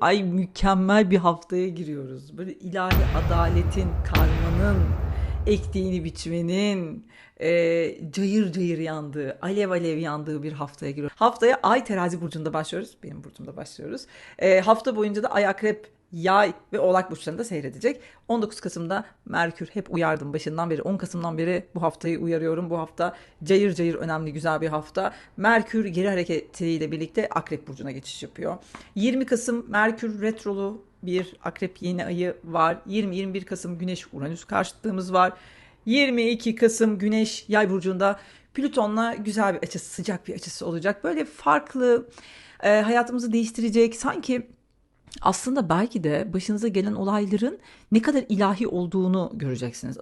Ay mükemmel bir haftaya giriyoruz. Böyle ilahi adaletin, karmanın, ektiğini biçmenin, e, cayır cayır yandığı, alev alev yandığı bir haftaya giriyoruz. Haftaya Ay terazi burcunda başlıyoruz. Benim burcumda başlıyoruz. E, hafta boyunca da Ay akrep, Yay ve Oğlak burçlarında seyredecek. 19 Kasım'da Merkür hep uyardım başından beri. 10 Kasım'dan beri bu haftayı uyarıyorum. Bu hafta cayır cayır önemli güzel bir hafta. Merkür geri hareketiyle birlikte Akrep burcuna geçiş yapıyor. 20 Kasım Merkür retrolu bir Akrep yeni ayı var. 20-21 Kasım Güneş Uranüs karşıtlığımız var. 22 Kasım Güneş Yay burcunda Plüton'la güzel bir açısı, sıcak bir açısı olacak. Böyle farklı, e, hayatımızı değiştirecek, sanki aslında belki de başınıza gelen olayların ne kadar ilahi olduğunu göreceksiniz.